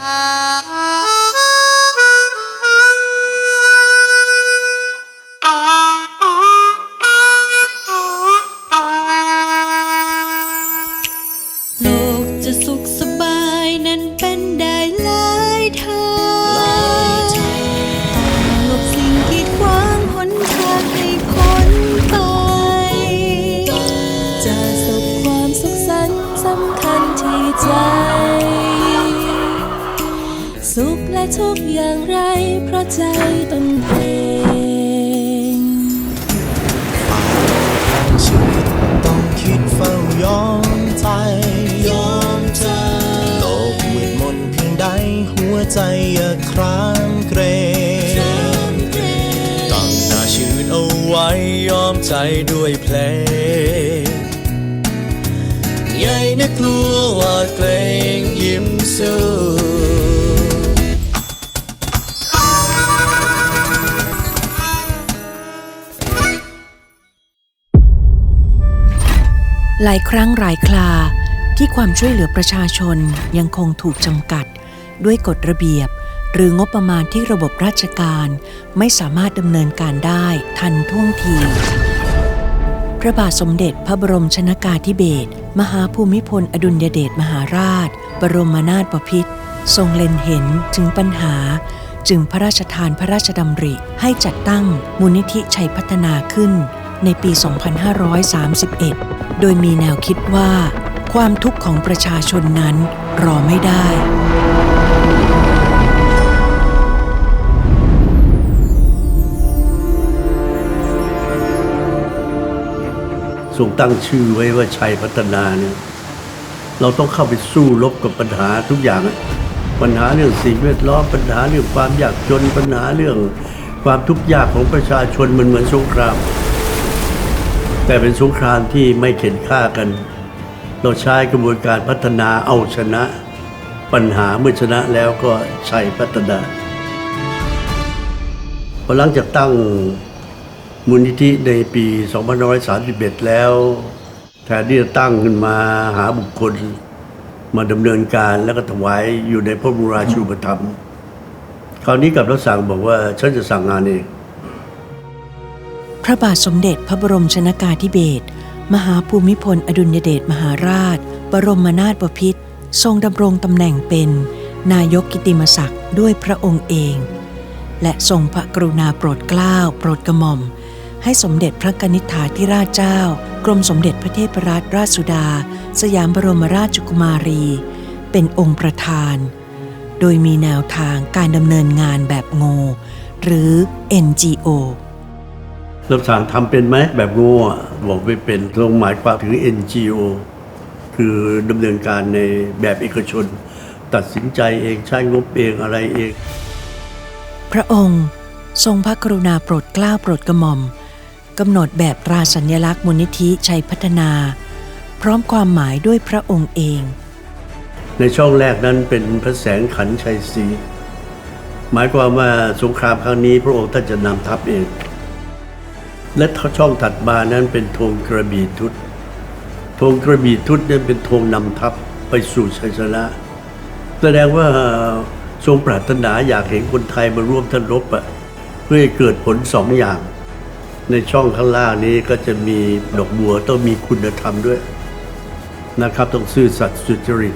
โด้วยเพลงใหญ่นะกลัวหว่าดเกรงยิ้มสู้หลายครั้งหลายคลาที่ความช่วยเหลือประชาชนยังคงถูกจำกัด ด้วยกฎระเบียบ หรืองบประมาณที่ระบบราชการ ไม่สามารถดำเนินการได้ทันท่วงที พระบาทสมเด็จพระบรมชนากาธิเบศรมหาภูมิพลอดุลยเดชมหาราช บรมนาถบพิตรทรงเล็งเห็นถึงปัญหา จึงพระราชทานพระราชดำริให้จัดตั้งมูลนิธิชัยพัฒนาขึ้น ในปี 2531 โดยมีแนวคิดว่า ความทุกข์ของประชาชนนั้นรอไม่ได้ ทรงตั้งชื่อไว้ว่าชัยพัฒนาเนี่ยเราต้องเข้าไปสู้รบกับปัญหาทุกอย่างปัญหาเรื่องสิ่งแวดล้อมปัญหาเรื่องความยากจนปัญหาเรื่องความทุกข์ยากของประชาชนมันเหมือนสงคราม แต่เป็นสงครามที่ไม่เข็นฆ่ากัน เราใช้กระบวนการพัฒนาเอาชนะ ปัญหาเมื่อชนะแล้วก็ชัยพัฒนาพอหลังจากตั้ง มูลนิธิในปี2531 แล้ว แทนที่จะตั้งขึ้นมาหาบุคคล มาดำเนินการแล้วก็ถวายอยู่ในพระบรมราชูปถัมภ์คราวนี้กับรับสั่งบอกว่าฉันจะสั่งงานเอง พระบาทสมเด็จพระบรมชนากาธิเบศรมหาภูมิพลอดุลยเดชมหาราช บรมนาถบพิตรทรงดำรงตำแหน่งเป็น นายกกิติมศักดิ์ด้วยพระองค์เอง และทรงพระกรุณาโปรดเกล้าโปรดกระหม่อม ให้สมเด็จพระกนิษฐาธิราชเจ้า กรมสมเด็จพระเทพรัตนราชสุดา สยามบรมราชกุมารี เป็นองค์ประธาน โดยมีแนวทางการดำเนินงานแบบโงหรือ NGO รับสั่งทำเป็นไหมแบบโง่อะบอกไม่เป็นตรงหมายความถึง NGO คือดำเนินการในแบบเอกชน ตัดสินใจเองใช้งบเองอะไรเอง พระองค์ทรงพระกรุณาโปรดเกล้าโปรดกระหม่อม กำหนดแบบตราสัญลักษณ์มูลนิธิชัยพัฒนา พร้อมความหมายด้วยพระองค์เอง ในช่องแรกนั้นเป็นพระแสงขันชัยศรีหมายความว่าสงครามครั้งนี้พระองค์ท่านจะนำทัพเอง และช่องถัดมานั้นเป็นธงกระบี่ทุตธงกระบี่ทุตนั้นเป็นธงนำทัพไปสู่ชัยชนะ แสดงว่าทรงปรารถนาอยากเห็นคนไทยมาร่วมท่านรบอะเพื่อให้เกิดผลสองอย่าง ในช่องข้างล่างนี้ก็จะมีดอกบัวต้องมีคุณธรรมด้วยนะครับต้องซื่อสัตย์สุจริต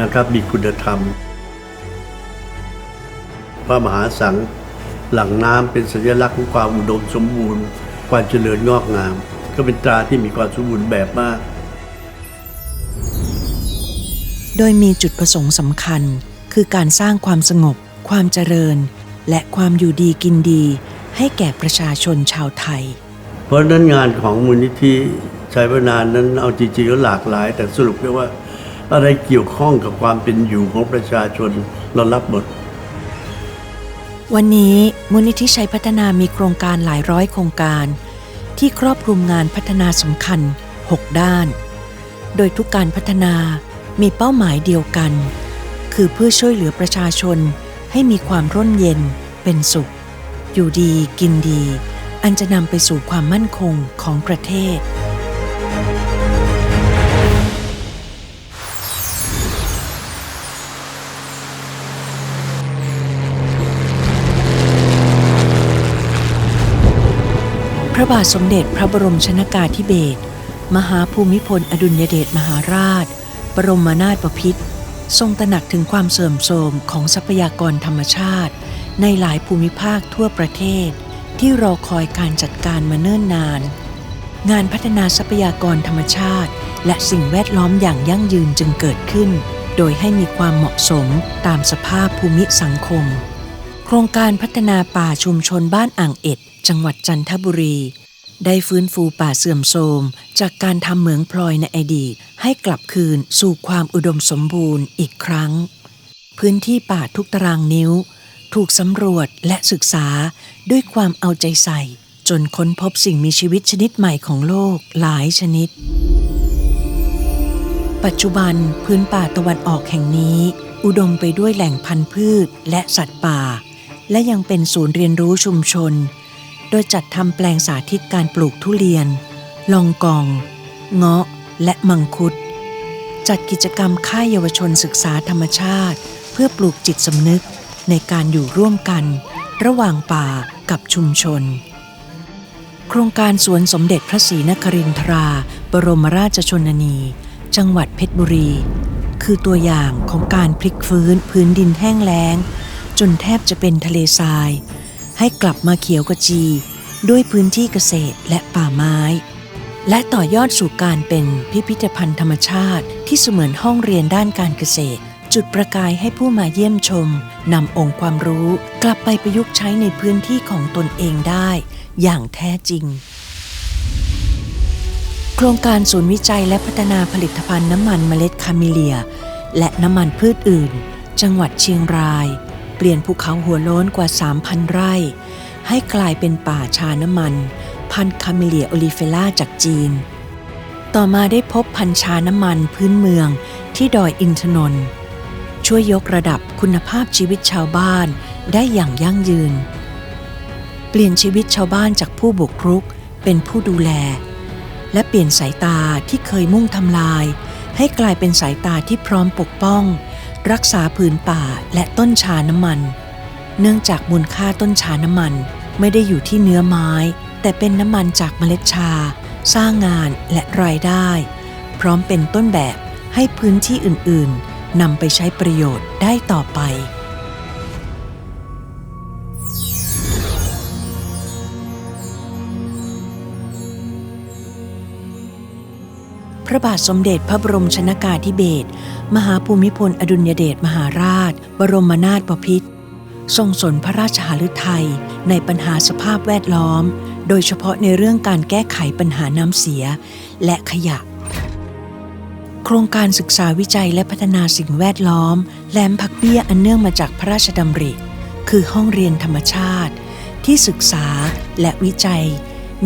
นะครับมีคุณธรรม พระมหาสังฆ์หลังน้ำเป็นสัญลักษณ์ของความอุดมสมบูรณ์ ความเจริญงอกงาม ก็เป็นตราที่มีความสมบูรณ์แบบมาก โดยมีจุดประสงค์สำคัญ คือการสร้างความสงบ ความเจริญ และความอยู่ดีกินดี ให้แก่ประชาชนชาวไทย เพราะฉะนั้นงานของมูลนิธิชัยพนานนั้นเอาจริงๆก็หลากหลาย แต่สรุปได้ว่าอะไรเกี่ยวข้องกับความเป็นอยู่ของประชาชนเรารับหมด วันนี้มูลนิธิชัยพัฒนามีโครงการหลายร้อยโครงการ ที่ครอบคลุมงานพัฒนาสำคัญ 6 ด้าน โดยทุกการพัฒนามีเป้าหมายเดียวกัน คือเพื่อช่วยเหลือประชาชนให้มีความร่มเย็นเป็นสุข อยู่ดีกินดี อันจะนำไปสู่ความมั่นคงของประเทศ พระบาทสมเด็จพระบรมชนากาธิเบศรมหาภูมิพลอดุลยเดชมหาราช บรมนาถบพิตรทรงตระหนักถึงความเสื่อมโทรมของทรัพยากรธรรมชาติ ในหลายภูมิภาคทั่วประเทศ ที่รอคอยการจัดการมาเนิ่นนาน งานพัฒนาทรัพยากรธรรมชาติ และสิ่งแวดล้อมอย่างยั่งยืนจึงเกิดขึ้น โดยให้มีความเหมาะสมตามสภาพภูมิสังคม โครงการพัฒนาป่าชุมชนบ้านอ่างเอ็ด จังหวัดจันทบุรี ได้ฟื้นฟูป่าเสื่อมโทรม จากการทำเหมืองพลอยในอดีต ให้กลับคืนสู่ความอุดมสมบูรณ์อีกครั้ง พื้นที่ป่าทุกตารางนิ้ว ถูกสำรวจและศึกษาด้วยความเอาใจใส่ จนค้นพบสิ่งมีชีวิตชนิดใหม่ของโลกหลายชนิด ปัจจุบันพื้นป่าตะวันออกแห่งนี้ อุดมไปด้วยแหล่งพันธุ์พืชและสัตว์ป่า และยังเป็นศูนย์เรียนรู้ชุมชน โดยจัดทำแปลงสาธิตการปลูกทุเรียน ลองกอง เงาะ และมังคุด จัดกิจกรรมค่ายเยาวชนศึกษาธรรมชาติ เพื่อปลูกจิตสำนึก ในการอยู่ร่วมกัน ระหว่างป่ากับชุมชน โครงการสวนสมเด็จพระศรีนครินทรา บรมราชชนนี จังหวัดเพชรบุรี คือตัวอย่างของการพลิกฟื้นพื้นดินแห้งแล้ง จนแทบจะเป็นทะเลทราย ให้กลับมาเขียวกระจี ด้วยพื้นที่เกษตรและป่าไม้และต่อยอดสู่การเป็นพิพิธภัณฑ์ธรรมชาติที่เสมือนห้องเรียนด้านการเกษตร จุดประกายให้ผู้มาเยี่ยมชมนำองค์ความรู้กลับไปประยุกต์ใช้ในพื้นที่ของตนเองได้ อย่างแท้จริง โครงการศูนย์วิจัยและพัฒนาผลิตภัณฑ์น้ำมันเมล็ดคาเมเลีย และน้ำมันพืชอื่น จังหวัดเชียงราย เปลี่ยนภูเขาหัวโล้นกว่า 3,000 ไร่ ให้กลายเป็นป่าชาน้ำมัน พันคาเมเลียโอลิเฟล่าจากจีน ต่อมาได้พบพันชาน้ำมันพื้นเมืองที่ดอยอินทนนท์ ช่วยยกระดับคุณภาพชีวิตชาวบ้านได้อย่างยั่งยืน เปลี่ยนชีวิตชาวบ้านจากผู้บุกรุกเป็นผู้ดูแล และเปลี่ยนสายตาที่เคยมุ่งทำลาย ให้กลายเป็นสายตาที่พร้อมปกป้อง รักษาผืนป่าและต้นชาน้ำมัน เนื่องจากมูลค่าต้นชาน้ำมันไม่ได้อยู่ที่เนื้อไม้ แต่เป็นน้ำมันจากเมล็ดชา สร้างงานและรายได้ พร้อมเป็นต้นแบบให้พื้นที่อื่นๆ นำไปใช้ประโยชน์ได้ต่อไป พระบาทสมเด็จพระบรมชนากาธิเบศรมหาภูมิพลอดุลยเดชมหาราช บรมนาถบพิตรทรงสนพระราชหฤทัยในปัญหาสภาพแวดล้อม โดยเฉพาะในเรื่องการแก้ไขปัญหาน้ำเสีย และขยะ โครงการศึกษาวิจัยและพัฒนาสิ่งแวดล้อม แหลมพักเบี้ยอันเนื่องมาจากพระราชดำริ คือห้องเรียนธรรมชาติ ที่ศึกษาและวิจัย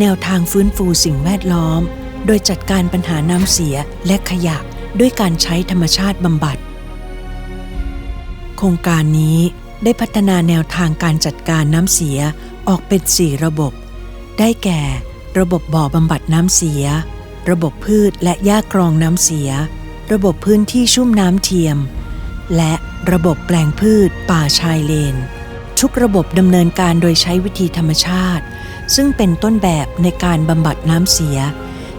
แนวทางฟื้นฟูสิ่งแวดล้อม โดยจัดการปัญหาน้ำเสียและขยะด้วยการใช้ธรรมชาติบำบัด โครงการนี้ได้พัฒนาแนวทางการจัดการน้ำเสียออกเป็น 4 ระบบ ได้แก่ ระบบบ่อบำบัดน้ำเสีย ระบบพืชและหญ้ากรองน้ำเสีย ระบบพื้นที่ชุ่มน้ำเทียม และระบบแปลงพืชป่าชายเลน ทุกระบบดำเนินการโดยใช้วิธีธรรมชาติ ซึ่งเป็นต้นแบบในการบำบัดน้ำเสีย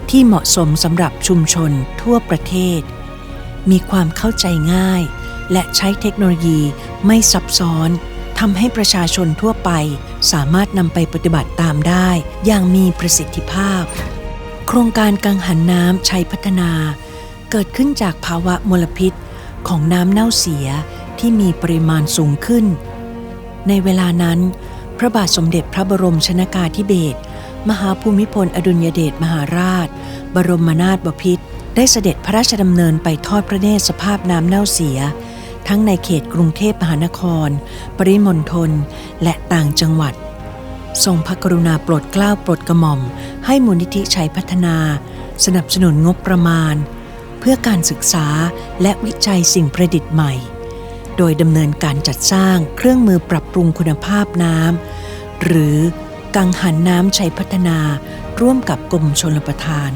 ที่เหมาะสมสำหรับชุมชนทั่วประเทศ มีความเข้าใจง่าย และใช้เทคโนโลยีไม่ซับซ้อนทำให้ประชาชนทั่วไปสามารถนำไปปฏิบัติตามได้อย่างมีประสิทธิภาพ โครงการกังหันน้ำชัยพัฒนา เกิดขึ้นจากภาวะมลพิษของน้ำเน่าเสียที่มีปริมาณสูงขึ้น ในเวลานั้น พระบาทสมเด็จพระบรมชนากาธิเบศรมหาภูมิพลอดุลยเดชมหาราช บรมนาถบพิตรได้เสด็จพระราชดำเนินไปทอดพระเนตรสภาพน้ำเน่าเสีย ทั้งในเขตกรุงเทพมหานคร ปริมณฑลและต่างจังหวัด ทรงพระกรุณาโปรดเกล้าโปรดกระหม่อม ให้มูลนิธิชัยพัฒนา สนับสนุนงบประมาณ เพื่อการศึกษาและวิจัยสิ่งประดิษฐ์ใหม่ โดยดำเนินการจัดสร้างเครื่องมือปรับปรุงคุณภาพน้ำหรือกังหันน้ำชัยพัฒนา ร่วมกับกรมชลประทาน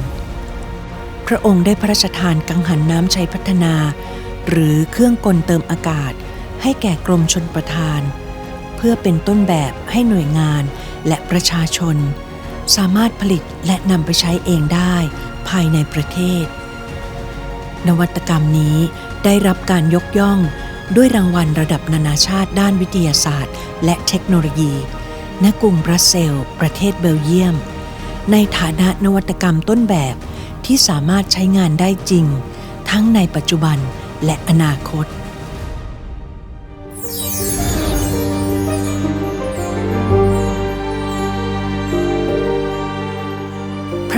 พระองค์ได้พระราชทานกังหันน้ำชัยพัฒนา หรือเครื่องกลเติมอากาศ ให้แก่กรมชลประทาน เพื่อเป็นต้นแบบให้หน่วยงานและประชาชน สามารถผลิตและนำไปใช้เองได้ภายในประเทศ นวัตกรรมนี้ได้รับการยกย่องด้วยรางวัลระดับนานาชาติด้านวิทยาศาสตร์ และเทคโนโลยี ณ กรุงบรัสเซล ประเทศเบลเยียม ในฐานะนวัตกรรมต้นแบบที่สามารถใช้งานได้จริง ทั้งในปัจจุบันและอนาคต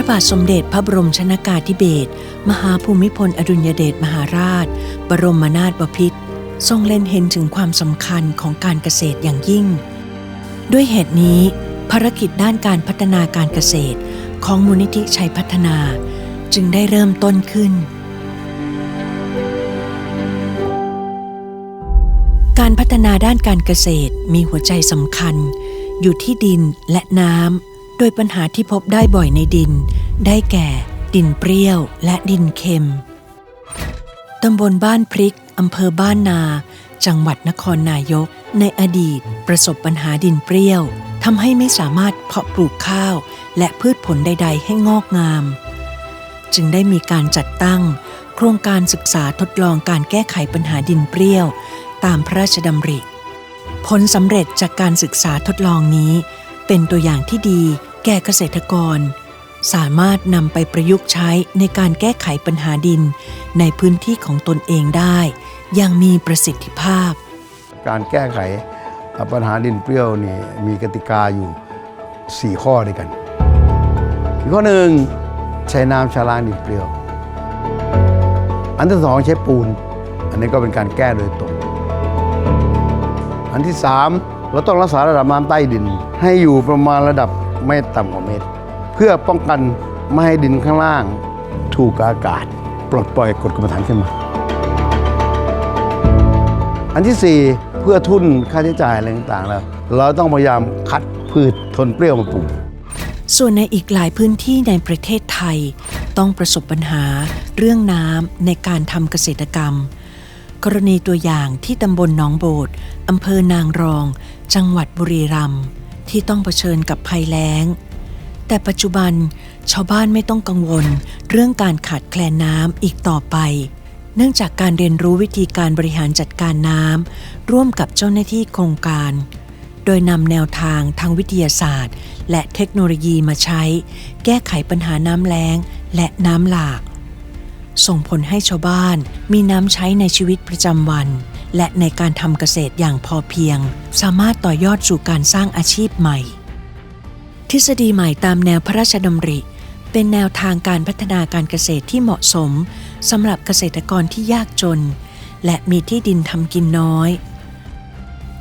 บาทสมเด็จพระบรมชนากาธิเบศรมหาภูมิพลอดุลยเดชมหาราช บรมนาถบพิตรทรงเล็งเห็นถึงความสำคัญของการเกษตรอย่างยิ่ง ด้วยเหตุนี้ ภารกิจด้านการพัฒนาการเกษตรของมูลนิธิชัยพัฒนา จึงได้เริ่มต้นขึ้น การพัฒนาด้านการเกษตรมีหัวใจสำคัญ อยู่ที่ดินและน้ำโดยปัญหาที่พบได้บ่อยในดิน ได้แก่ ดินเปรี้ยวและดินเค็ม ตำบลบ้านพริก อำเภอบ้านนา จังหวัดนครนายก ในอดีตประสบปัญหาดินเปรี้ยวทำให้ไม่สามารถเพาะปลูกข้าว และพืชผลใด ๆ ให้งอกงาม จึงได้มีการจัดตั้ง โครงการศึกษาทดลองการแก้ไขปัญหาดินเปรี้ยว ตามพระราชดำริ ผลสำเร็จจากการศึกษาทดลองนี้ เป็นตัวอย่างที่ดีแก่เกษตรกร สามารถนำไปประยุกต์ใช้ในการแก้ไขปัญหาดิน ในพื้นที่ของตนเองได้อย่างมีประสิทธิภาพ การแก้ไขปัญหาดินเปรี้ยวนี่มีกติกาอยู่ 4 ข้อด้วยกันข้อหนึ่งใช้น้ำชะล้างดินเปรี้ยว อันที่สองใช้ปูน อันนี้ก็เป็นการแก้โดยตรง อันที่สามเราต้องรักษาระดับน้ำใต้ดิน ให้อยู่ประมาณระดับไม่ต่ำกว่าเมตร เพื่อป้องกันไม่ให้ดินข้างล่าง ถูกอากาศ ปลดปล่อยกรดกรรมฐานขึ้นมา อันที่ 4 เพื่อทุนค่าใช้จ่ายอะไรต่างๆแล้วเราต้องพยายามคัดพืชทนเปรี้ยวมาปลูกส่วนในอีกหลายพื้นที่ในประเทศไทย ต้องประสบปัญหาเรื่องน้ำในการทำเกษตรกรรม กรณีตัวอย่างที่ตำบลหนองโบดอำเภอนางรอง จังหวัดบุรีรัมย์ที่ต้องเผชิญกับภัยแล้ง แต่ปัจจุบันชาวบ้านไม่ต้องกังวลเรื่องการขาดแคลนน้ำอีกต่อไป เนื่องจากการเรียนรู้วิธีการบริหารจัดการน้ำร่วมกับเจ้าหน้าที่โครงการ โดยนำแนวทางทางวิทยาศาสตร์ และเทคโนโลยีมาใช้ แก้ไขปัญหาน้ำแล้งและน้ำหลาก ส่งผลให้ชาวบ้านมีน้ำใช้ในชีวิตประจำวัน และในการทำเกษตรอย่างพอเพียง สามารถต่อยอดสู่การสร้างอาชีพใหม่ ทฤษฎีใหม่ตามแนวพระราชดำริ เป็นแนวทางการพัฒนาการเกษตรที่เหมาะสมสำหรับเกษตรกรที่ยากจน และมีที่ดินทำกินน้อย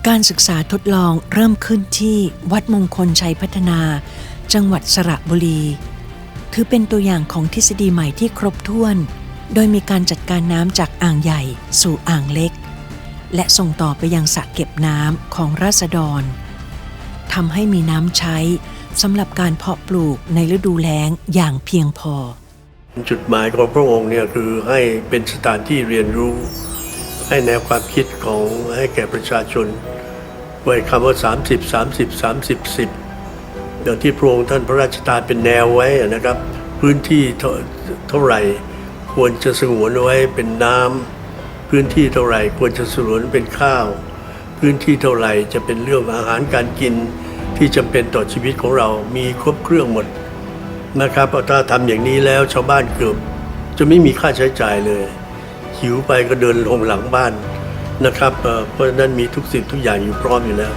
การศึกษาทดลองเริ่มขึ้นที่วัดมงคลชัยพัฒนา จังหวัดสระบุรี ถือเป็นตัวอย่างของทฤษฎีใหม่ที่ครบถ้วน โดยมีการจัดการน้ำจากอ่างใหญ่สู่อ่างเล็ก และส่งต่อไปยังสระเก็บน้ำของราษฎรทำให้มีน้ำใช้ สำหรับการเพาะปลูกในฤดูแล้งอย่างเพียงพอ จุดหมายของพระองค์เนี่ยคือให้เป็นสถานที่เรียนรู้ ให้แนวความคิดของให้แก่ประชาชนไว้คำว่า 30 30 30 10อย่างที่พระองค์ท่านพระราชทานเป็นแนวไว้นะครับ พื้นที่เท่าเท่าไหร่ควรจะสงวนไว้เป็นน้ำพื้นที่เท่าไหร่ควรจะสงวนเป็นข้าว พื้นที่เท่าไหร่จะเป็นเรื่องอาหารการกิน ที่จำเป็นต่อชีวิตของเรามีครบเครื่องหมดนะครับถ้าทำอย่างนี้แล้วชาวบ้านเกือบจะไม่มีค่าใช้จ่ายเลย หิวไปก็เดินลงหลังบ้านนะครับเพราะฉะนั้นมีทุกสิ่งทุกอย่างอยู่พร้อมอยู่แล้ว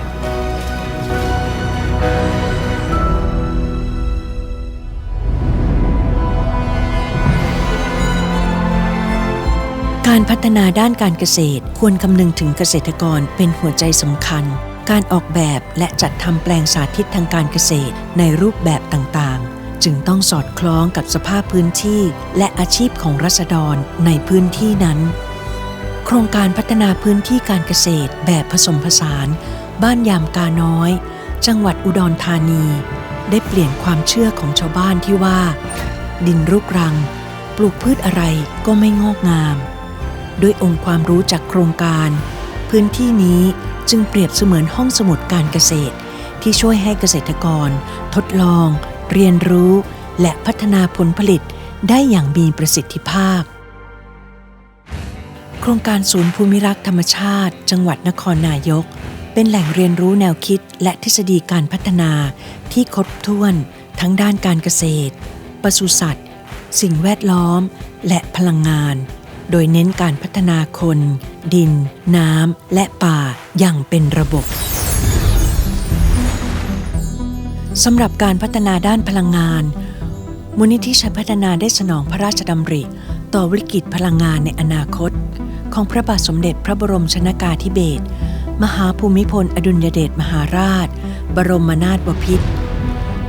การพัฒนาด้านการเกษตรควรคำนึงถึงเกษตรกรเป็นหัวใจสำคัญ การออกแบบและจัดทำแปลงสาธิตทางการเกษตรในรูปแบบต่างๆ จึงต้องสอดคล้องกับสภาพพื้นที่และอาชีพของรัษฎรในพื้นที่นั้น โครงการพัฒนาพื้นที่การเกษตรแบบผสมผสาน บ้านยามกาน้อย จังหวัดอุดรธานี ได้เปลี่ยนความเชื่อของชาวบ้านที่ว่า ดินรุกรัง ปลูกพืชอะไรก็ไม่งอกงาม ด้วยองค์ความรู้จากโครงการ พื้นที่นี้ จึงเปรียบเสมือนห้องสมุดการเกษตร ที่ช่วยให้เกษตรกร ทดลอง เรียนรู้ และพัฒนาผลผลิตได้อย่างมีประสิทธิภาพ โครงการศูนย์ภูมิรักษ์ธรรมชาติ จังหวัดนครนายก เป็นแหล่งเรียนรู้แนวคิดและทฤษฎีการพัฒนาที่ครบถ้วน ทั้งด้านการเกษตรปศุสัตว์ สิ่งแวดล้อม และพลังงาน โดยเน้นการพัฒนาคน ดิน น้ำ และป่าอย่างเป็นระบบสำหรับการพัฒนาด้านพลังงาน มูลนิธิชัยพัฒนาได้สนองพระราชดำริ ต่อวิกฤตพลังงานในอนาคต ของพระบาทสมเด็จพระบรมชนากาธิเบศรมหาภูมิพล อดุลยเดชมหาราช บรมนาถบพิตร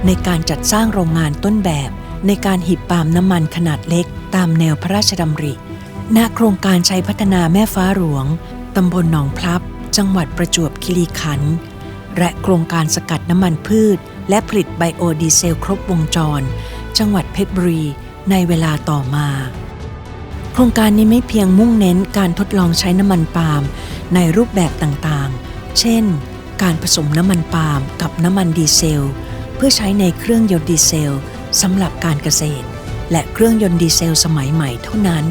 ในการจัดสร้างโรงงานต้นแบบ ในการหีบปาล์มน้ำมันขนาดเล็กตามแนวพระราชดำริ ณโครงการชัยพัฒนาแม่ฟ้าหลวง ตำบลหนองพลับ จังหวัดประจวบคีรีขันธ์ และโครงการสกัดน้ำมันพืช และผลิตไบโอดีเซลครบวงจร จังหวัดเพชรบุรีในเวลาต่อมา โครงการนี้ไม่เพียงมุ่งเน้นการทดลองใช้น้ำมันปาล์มในรูปแบบต่างๆ เช่น การผสมน้ำมันปาล์มกับน้ำมันดีเซล เพื่อใช้ในเครื่องยนต์ดีเซลสำหรับการเกษตร และเครื่องยนต์ดีเซลสมัยใหม่เท่านั้น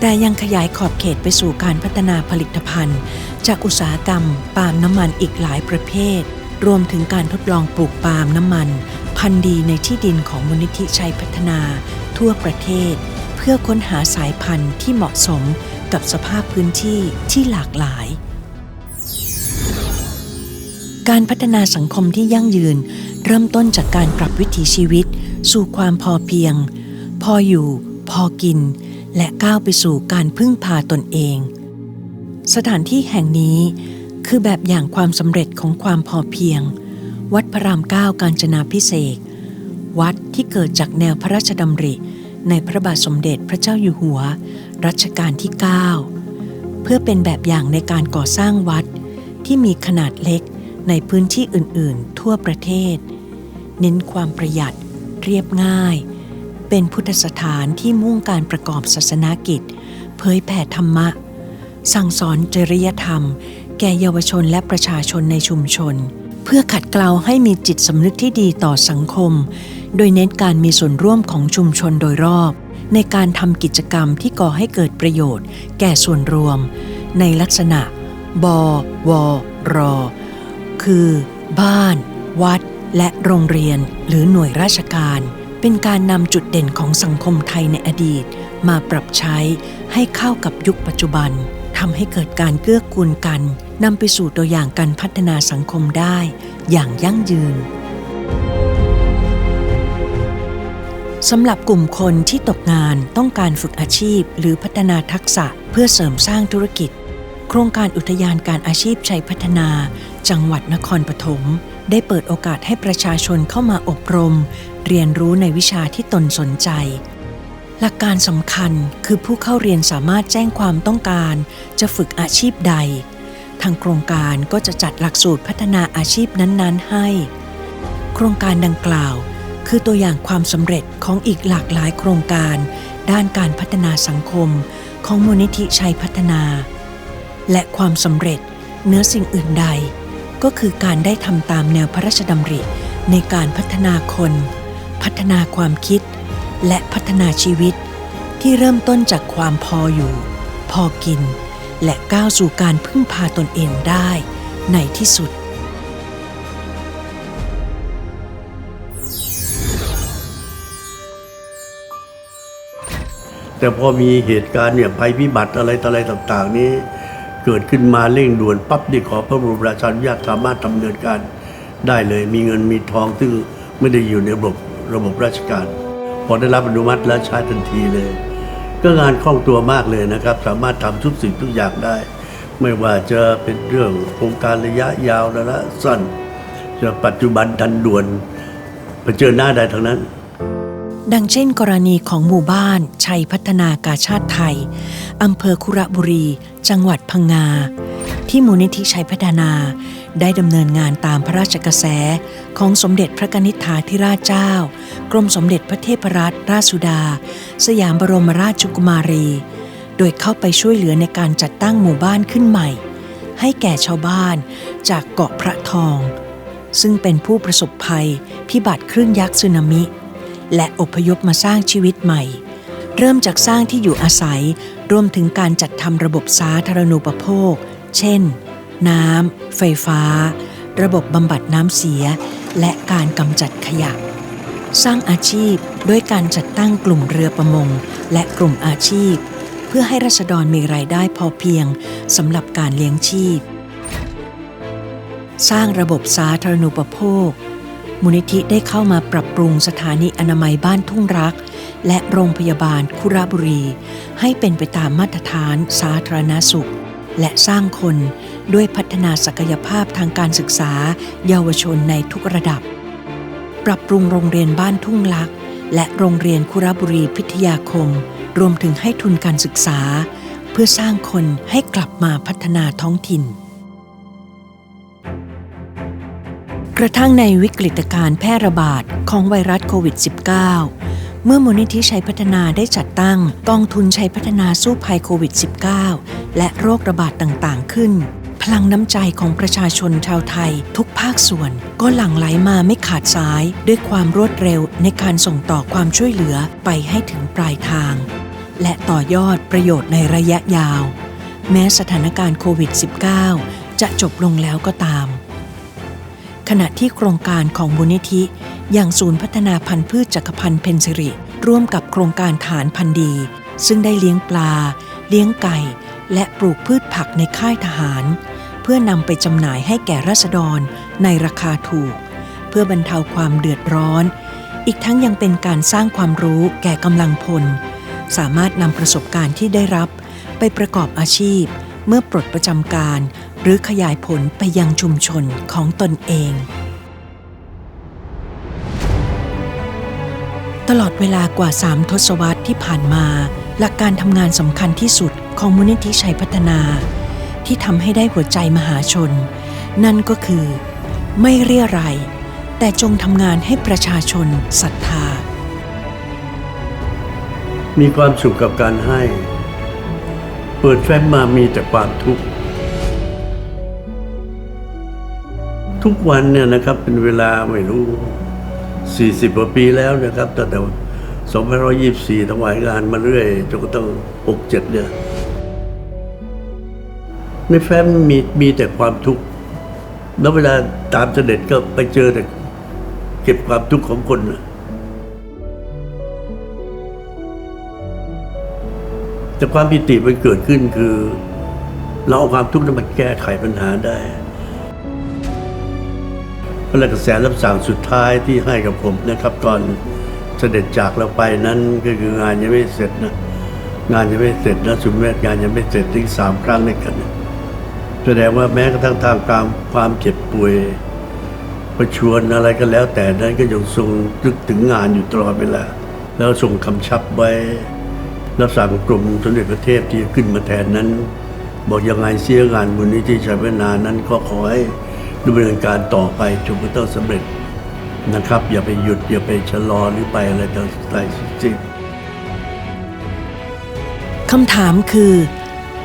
แต่ยังขยายขอบเขตไปสู่การพัฒนาผลิตภัณฑ์ จากอุตสาหกรรมปาล์มน้ำมันอีกหลายประเภท รวมถึงการทดลองปลูกปาล์มน้ำมัน พันธุ์ดีในที่ดินของมูลนิธิชัยพัฒนา ทั่วประเทศ เพื่อค้นหาสายพันธุ์ที่เหมาะสมกับสภาพพื้นที่ที่หลากหลาย การพัฒนาสังคมที่ยั่งยืน เริ่มต้นจากการปรับวิถีชีวิต สู่ความพอเพียง พออยู่ พอกิน และก้าวไปสู่การพึ่งพาตนเอง สถานที่แห่งนี้คือแบบอย่างความสำเร็จของความพอเพียง วัดพระรามเก้าการจนาพิเศษวัดที่เกิดจากแนวพระราชดำริ ในพระบาทสมเด็จพระเจ้าอยู่หัว รัชกาลที่ 9 เพื่อเป็นแบบอย่างในการก่อสร้างวัดที่มีขนาดเล็กในพื้นที่อื่น ๆ ทั่วประเทศ เน้นความประหยัด เรียบง่าย เป็นพุทธสถานที่มุ่งการประกอบศาสนากิจ เผยแผ่ธรรมะ สั่งสอนจริยธรรม แก่เยาวชนและประชาชนในชุมชน เพื่อขัดเกลาให้มีจิตสำนึกที่ดีต่อสังคม โดยเน้นการมีส่วนร่วมของชุมชนโดยรอบ ในการทำกิจกรรมที่ก่อให้เกิดประโยชน์ แก่ส่วนรวม ในลักษณะ บวร คือ บ้าน วัด และโรงเรียนหรือหน่วยราชการ เป็นการนำจุดเด่นของสังคมไทยในอดีต มาปรับใช้ให้เข้ากับยุคปัจจุบันทำให้เกิดการเกื้อกูลกันนำไปสู่ตัวอย่างการพัฒนาสังคมได้ อย่างยั่งยืนสำหรับกลุ่มคนที่ตกงานต้องการฝึกอาชีพ หรือพัฒนาทักษะเพื่อเสริมสร้างธุรกิจ โครงการอุทยานการอาชีพชัยพัฒนา จังหวัดนครปฐม ได้เปิดโอกาสให้ประชาชนเข้ามาอบรม เรียนรู้ในวิชาที่ตนสนใจ หลักการสำคัญคือผู้เข้าเรียนสามารถแจ้งความต้องการ จะฝึกอาชีพใด ทางโครงการก็จะจัดหลักสูตรพัฒนาอาชีพนั้นๆ ให้ โครงการดังกล่าว คือตัวอย่างความสำเร็จของอีกหลากหลายโครงการ ด้านการพัฒนาสังคม ของมูลนิธิชัยพัฒนา และความสำเร็จเนื้อสิ่งอื่นใด ก็คือการได้ทำตามแนวพระราชดำริ ในการพัฒนาคน พัฒนาความคิด และพัฒนาชีวิต ที่เริ่มต้นจากความพออยู่ พอกิน และก้าวสู่การพึ่งพาตนเองได้ในที่สุดแต่พอมีเหตุการณ์เนี่ยภัยพิบัติอะไรต่ออะไรต่าง ๆ นี้ เกิดขึ้นมาเร่งด่วนปั๊บได้ขอพระบรมราชานุญาตสามารถดำเนินการได้เลยมีเงินมีทองซึ่งไม่ได้อยู่ในระบบระบบราชการ พอได้รับอนุมัติแล้วใช้ทันทีเลย ก็งานคล่องตัวมากเลยนะครับ สามารถทำทุกสิ่งทุกอย่างได้ ไม่ว่าจะเป็นเรื่องโครงการระยะยาวระยะสั้น จะปัจจุบันทันด่วนเผชิญหน้าได้ทั้งนั้น ดังเช่นกรณีของหมู่บ้าน ชัยพัฒนากาชาติไทย อำเภอคุระบุรี จังหวัดพังงา ที่มูลนิธิชัยพัฒนา ได้ดำเนินงานตามพระราชกระแส ของสมเด็จพระนิษฐาธิราชเจ้า กรมสมเด็จพระเทพรัตนราชสุดา สยามบรมราชกุมารี โดยเข้าไปช่วยเหลือในการจัดตั้งหมู่บ้านขึ้นใหม่ ให้แก่ชาวบ้านจากเกาะพระทอง ซึ่งเป็นผู้ประสบภัยพิบัติคลื่นยักษ์สึนามิ และอพยพมาสร้างชีวิตใหม่ เริ่มจากสร้างที่อยู่อาศัยรวมถึงการจัดทำระบบสาธารณูปโภค เช่น น้ำ ไฟฟ้า ระบบบำบัดน้ำเสีย และการกำจัดขยะ สร้างอาชีพด้วยการจัดตั้งกลุ่มเรือประมง และกลุ่มอาชีพ เพื่อให้รัษฎรมีรายได้พอเพียงสำหรับการเลี้ยงชีพ สร้างระบบสาธารณูปโภค มูลนิธิได้เข้ามาปรับปรุงสถานีอนามัยบ้านทุ่งรัก และโรงพยาบาลคุระบุรี ให้เป็นไปตามมาตรฐานสาธารณสุข และสร้างคนด้วยพัฒนาศักยภาพทางการศึกษา เยาวชนในทุกระดับ ปรับปรุงโรงเรียนบ้านทุ่งลัก และโรงเรียนคุระบุรีพิทยาคม รวมถึงให้ทุนการศึกษา เพื่อสร้างคนให้กลับมาพัฒนาท้องถิ่น กระทั่งในวิกฤตการแพร่ระบาดของไวรัสโควิด -19 เมื่อมูลนิธิชัยพัฒนาได้จัดตั้งกองทุนชัยพัฒนาสู้ภัยโควิด -19 และโรคระบาดต่างๆ ขึ้น พลังน้ำใจของประชาชนชาวไทย ทุกภาคส่วน ก็หลั่งไหลมาไม่ขาดสาย ด้วยความรวดเร็วในการส่งต่อความช่วยเหลือไปให้ถึงปลายทาง และต่อยอดประโยชน์ในระยะยาว แม้สถานการณ์โควิด -19 จะจบลงแล้วก็ตาม ขณะที่โครงการของมูลนิธิ อย่างศูนย์พัฒนาพันธุ์พืชจักรพันธ์เพนซิริ ร่วมกับโครงการฐานพันธุ์ดี ซึ่งได้เลี้ยงปลา เลี้ยงไก่ และปลูกพืชผักในค่ายทหาร เพื่อนำไปจำหน่ายให้แก่ราษฎรในราคาถูก เพื่อบรรเทาความเดือดร้อน อีกทั้งยังเป็นการสร้างความรู้แก่กำลังพล สามารถนำประสบการณ์ที่ได้รับไปประกอบอาชีพ เมื่อปลดประจำการ หรือขยายผลไปยังชุมชนของตนเอง ตลอดเวลากว่า 3 ทศวรรษที่ผ่านมา หลักการทำงานสำคัญที่สุดของมูลนิธิชัยพัฒนา ที่ทำให้ได้หัวใจมหาชน นั่นก็คือ ไม่เรียไรแต่จงทำงานให้ประชาชนศรัทธา มีความสุขกับการให้ เปิดแฟ้มมามีแต่ความทุกข์ ทุกวันเนี่ยนะครับเป็นเวลาไม่รู้ 40กว่าปีแล้วนะครับตั้งแต่2524ถวายงานมาเรื่อยจนกระทั่ง67เนี่ยในแฟ้มมีมีแต่ความทุกข์ แล้วเวลาตามเสด็จก็ไปเจอแต่เก็บความทุกข์ของคนนะ แต่ความปิติมันเกิดขึ้นคือ เราเอาความทุกข์นั้นมาแก้ไขปัญหาได้พระกระแสรับสั่งสุดท้ายที่ให้กับผมนะครับก่อนเสด็จจากเราไปนั้นก็คืองานยังไม่เสร็จนะงานยังไม่เสร็จนะสุมเมธงานยังไม่เสร็จถึงสามครั้งด้วยกันนะแสดงว่าแม้กระทั่งทางการความเจ็บป่วยประชวนอะไรก็แล้วแต่นั้นก็ยังทรงนึกถึงงานอยู่ตลอดเวลาแล้วส่งคำชับไว้ รับสั่งกรมสมเด็จพระเทพที่ขึ้นมาแทนนั้น บอกยังไงเสียงานบุญนิธิชัยพนานั้นก็ขอให้ดำเนินการต่อไปจนกระทั่งสำเร็จนะครับ อย่าไปหยุด อย่าไปชะลอหรือไปอะไรต่ออะไรสิ้นคำถามคือ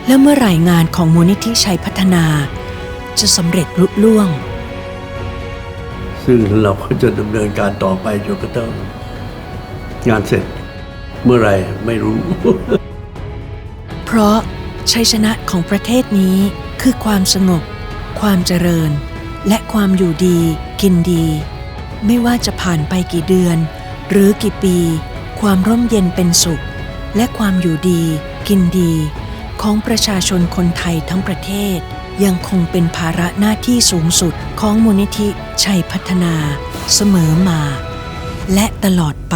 แล้วเมื่อไหร่งานของมูลนิธิชัยพัฒนา จะสำเร็จลุล่วง ซึ่งเราก็จะดำเนินการต่อไปจนกระทั่งงานเสร็จ เมื่อไรไม่รู้ เพราะชัยชนะของประเทศนี้คือความสงบ ความเจริญ และความอยู่ดีกินดี ไม่ว่าจะผ่านไปกี่เดือน หรือกี่ปี ความร่มเย็นเป็นสุข และความอยู่ดี กินดี ของประชาชนคนไทยทั้งประเทศ ยังคงเป็นภาระหน้าที่สูงสุดของมูลนิธิชัยพัฒนา เสมอมา และตลอดไป